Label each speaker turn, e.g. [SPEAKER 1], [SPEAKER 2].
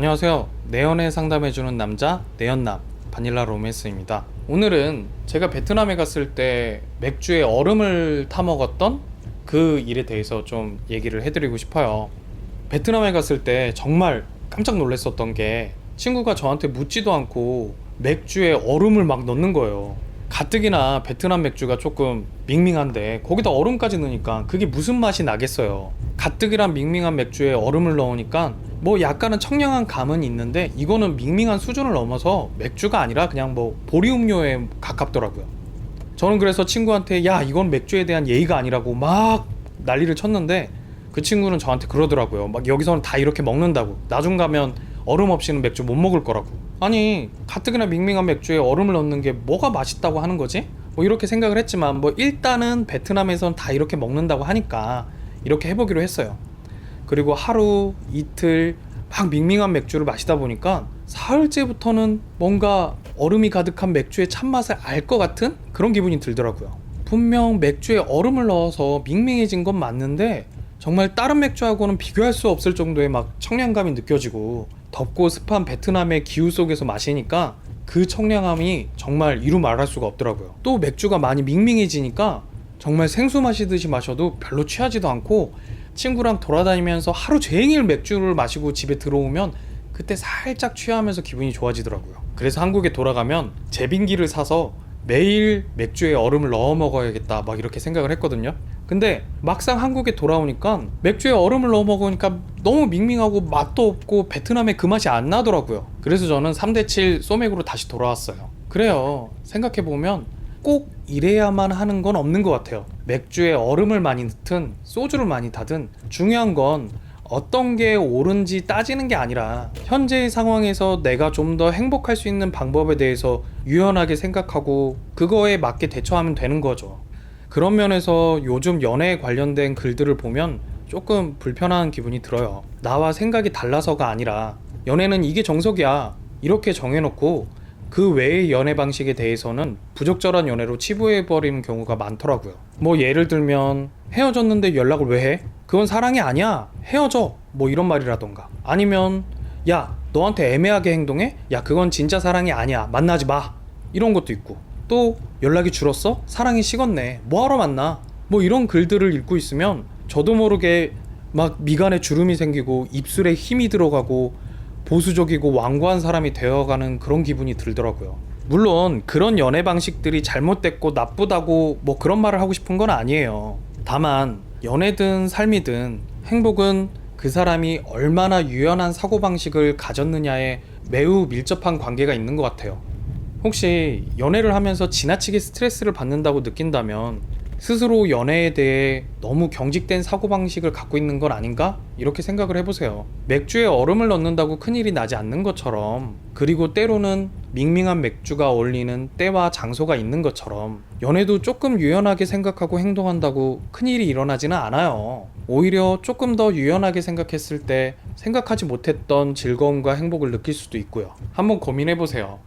[SPEAKER 1] 안녕하세요. 내연애 상담해주는 남자 내연남 바닐라 로맨스입니다. 오늘은 제가 베트남에 갔을 때 맥주에 얼음을 타 먹었던 그 일에 대해서 좀 얘기를 해드리고 싶어요. 베트남에 갔을 때 정말 깜짝 놀랐었던 게 친구가 저한테 묻지도 않고 맥주에 얼음을 막 넣는 거예요. 가뜩이나 베트남 맥주가 조금 밍밍한데 거기다 얼음까지 넣으니까 그게 무슨 맛이 나겠어요. 가뜩이란 밍밍한 맥주에 얼음을 넣으니까 뭐 약간은 청량한 감은 있는데 이거는 밍밍한 수준을 넘어서 맥주가 아니라 그냥 뭐 보리음료에 가깝더라고요. 저는 그래서 친구한테 야 이건 맥주에 대한 예의가 아니라고 막 난리를 쳤는데 그 친구는 저한테 그러더라고요. 막 여기서는 다 이렇게 먹는다고. 나중 가면 얼음 없이는 맥주 못 먹을 거라고. 아니 가뜩이나 밍밍한 맥주에 얼음을 넣는 게 뭐가 맛있다고 하는 거지? 뭐 이렇게 생각을 했지만 뭐 일단은 베트남에선 다 이렇게 먹는다고 하니까 이렇게 해보기로 했어요. 그리고 하루 이틀 막 밍밍한 맥주를 마시다 보니까 사흘째부터는 뭔가 얼음이 가득한 맥주의 참맛을 알 것 같은 그런 기분이 들더라고요. 분명 맥주에 얼음을 넣어서 밍밍해진 건 맞는데 정말 다른 맥주하고는 비교할 수 없을 정도의 막 청량감이 느껴지고 덥고 습한 베트남의 기후 속에서 마시니까 그 청량함이 정말 이루 말할 수가 없더라고요. 또 맥주가 많이 밍밍해지니까 정말 생수 마시듯이 마셔도 별로 취하지도 않고 친구랑 돌아다니면서 하루 종일 맥주를 마시고 집에 들어오면 그때 살짝 취하면서 기분이 좋아지더라고요. 그래서 한국에 돌아가면 제빙기를 사서 매일 맥주에 얼음을 넣어 먹어야겠다 막 이렇게 생각을 했거든요. 근데 막상 한국에 돌아오니까 맥주에 얼음을 넣어 먹으니까 너무 밍밍하고 맛도 없고 베트남에 그 맛이 안 나더라고요. 그래서 저는 3대7 소맥으로 다시 돌아왔어요. 그래요. 생각해보면 꼭 이래야만 하는 건 없는 것 같아요. 맥주에 얼음을 많이 넣든 소주를 많이 타든 중요한 건 어떤 게 옳은지 따지는 게 아니라 현재의 상황에서 내가 좀 더 행복할 수 있는 방법에 대해서 유연하게 생각하고 그거에 맞게 대처하면 되는 거죠. 그런 면에서 요즘 연애에 관련된 글들을 보면 조금 불편한 기분이 들어요. 나와 생각이 달라서가 아니라 연애는 이게 정석이야. 이렇게 정해놓고 그 외의 연애 방식에 대해서는 부적절한 연애로 치부해버리는 경우가 많더라고요. 뭐 예를 들면 헤어졌는데 연락을 왜 해? 그건 사랑이 아니야. 헤어져. 뭐 이런 말이라던가. 아니면 야 너한테 애매하게 행동해? 야 그건 진짜 사랑이 아니야. 만나지 마. 이런 것도 있고. 또 연락이 줄었어? 사랑이 식었네. 뭐하러 만나? 뭐 이런 글들을 읽고 있으면 저도 모르게 막 미간에 주름이 생기고 입술에 힘이 들어가고 보수적이고 완고한 사람이 되어가는 그런 기분이 들더라고요. 물론 그런 연애 방식들이 잘못됐고 나쁘다고 뭐 그런 말을 하고 싶은 건 아니에요. 다만 연애든 삶이든 행복은 그 사람이 얼마나 유연한 사고방식을 가졌느냐에 매우 밀접한 관계가 있는 것 같아요. 혹시 연애를 하면서 지나치게 스트레스를 받는다고 느낀다면 스스로 연애에 대해 너무 경직된 사고방식을 갖고 있는 건 아닌가? 이렇게 생각을 해보세요. 맥주에 얼음을 넣는다고 큰일이 나지 않는 것처럼, 그리고 때로는 밍밍한 맥주가 어울리는 때와 장소가 있는 것처럼, 연애도 조금 유연하게 생각하고 행동한다고 큰일이 일어나지는 않아요. 오히려 조금 더 유연하게 생각했을 때 생각하지 못했던 즐거움과 행복을 느낄 수도 있고요. 한번 고민해보세요.